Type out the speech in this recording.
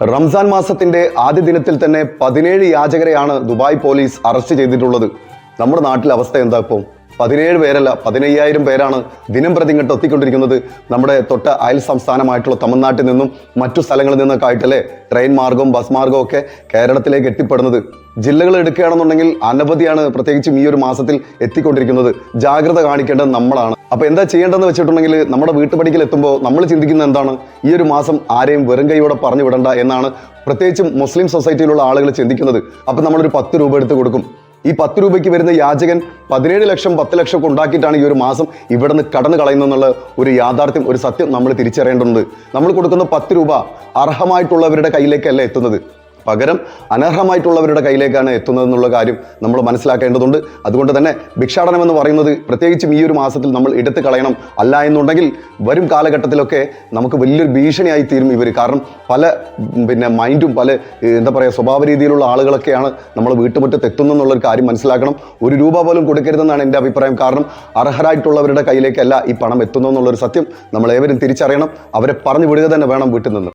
റംസാൻ മാസത്തിന്റെ ആദ്യ ദിനത്തിൽ തന്നെ പതിനേഴ് യാചകരെയാണ് ദുബായ് പോലീസ് അറസ്റ്റ് ചെയ്തിട്ടുള്ളത്. നമ്മുടെ നാട്ടിലെ അവസ്ഥ എന്താ ഇപ്പോൾ പതിനേഴ് പേരല്ല പതിനയ്യായിരം പേരാണ് ദിനം പ്രതി ഇങ്ങോട്ട് എത്തിക്കൊണ്ടിരിക്കുന്നത്. നമ്മുടെ തൊട്ട അയൽ സംസ്ഥാനമായിട്ടുള്ള തമിഴ്നാട്ടിൽ നിന്നും മറ്റു സ്ഥലങ്ങളിൽ നിന്നൊക്കെ ആയിട്ടല്ലേ ട്രെയിൻ മാർഗവും ബസ് മാർഗവും ഒക്കെ കേരളത്തിലേക്ക് എത്തിപ്പെടുന്നത്. ജില്ലകൾ എടുക്കുകയാണെന്നുണ്ടെങ്കിൽ അനവധിയാണ് പ്രത്യേകിച്ചും ഈ ഒരു മാസത്തിൽ എത്തിക്കൊണ്ടിരിക്കുന്നത്. ജാഗ്രത കാണിക്കേണ്ടത് നമ്മളാണ്. അപ്പൊ എന്താ ചെയ്യേണ്ടതെന്ന് വെച്ചിട്ടുണ്ടെങ്കിൽ നമ്മുടെ വീട്ടുപടിക്കൽ എത്തുമ്പോൾ നമ്മൾ ചിന്തിക്കുന്ന എന്താണ്? ഈ ഒരു മാസം ആരെയും വെറും കൈയോടെ പറഞ്ഞു വിടണ്ട എന്നാണ് പ്രത്യേകിച്ചും മുസ്ലിം സൊസൈറ്റിയിലുള്ള ആളുകൾ ചിന്തിക്കുന്നത്. അപ്പൊ നമ്മളൊരു പത്ത് രൂപ എടുത്ത് കൊടുക്കും. ഈ പത്ത് രൂപയ്ക്ക് വരുന്ന യാചകൻ പതിനേഴ് ലക്ഷം പത്ത് ലക്ഷം ഒക്കെ ഉണ്ടാക്കിയിട്ടാണ് ഈ ഒരു മാസം ഇവിടെ നിന്ന് കടന്നു കളയുന്നെന്നുള്ള ഒരു യാഥാർത്ഥ്യം ഒരു സത്യം നമ്മൾ തിരിച്ചറിയേണ്ടതുണ്ട്. നമ്മൾ കൊടുക്കുന്ന പത്ത് രൂപ അർഹമായിട്ടുള്ളവരുടെ കയ്യിലേക്കല്ല എത്തുന്നത്. പകരം അനർഹമായിട്ടുള്ളവരുടെ കയ്യിലേക്കാണ് എത്തുന്നത് എന്നുള്ള കാര്യം നമ്മൾ മനസ്സിലാക്കേണ്ടതുണ്ട്. അതുകൊണ്ട് തന്നെ ഭിക്ഷാടനം എന്ന് പറയുന്നത് പ്രത്യേകിച്ചും ഈ ഒരു മാസത്തിൽ നമ്മൾ എടുത്തു കളയണം അല്ല എന്നുണ്ടെങ്കിൽ വരും കാലഘട്ടത്തിലൊക്കെ നമുക്ക് വലിയൊരു ഭീഷണിയായി തീരും ഇവർ കാരണം പല പിന്നെ മൈൻഡും പല എന്താ പറയുക സ്വഭാവ രീതിയിലുള്ള ആളുകളൊക്കെയാണ് നമ്മൾ വീട്ടുമുറ്റത്ത് എത്തുന്നെന്നുള്ളൊരു കാര്യം മനസ്സിലാക്കണം. ഒരു രൂപ പോലും കൊടുക്കരുതെന്നാണ് എന്റെ അഭിപ്രായം. കാരണം അർഹരായിട്ടുള്ളവരുടെ കയ്യിലേക്കല്ല ഈ പണം എത്തുന്നു എന്നുള്ളൊരു സത്യം നമ്മൾ ഏവരും തിരിച്ചറിയണം. അവരെ പറഞ്ഞു വിടുക തന്നെ വേണം വീട്ടിൽ നിന്ന്.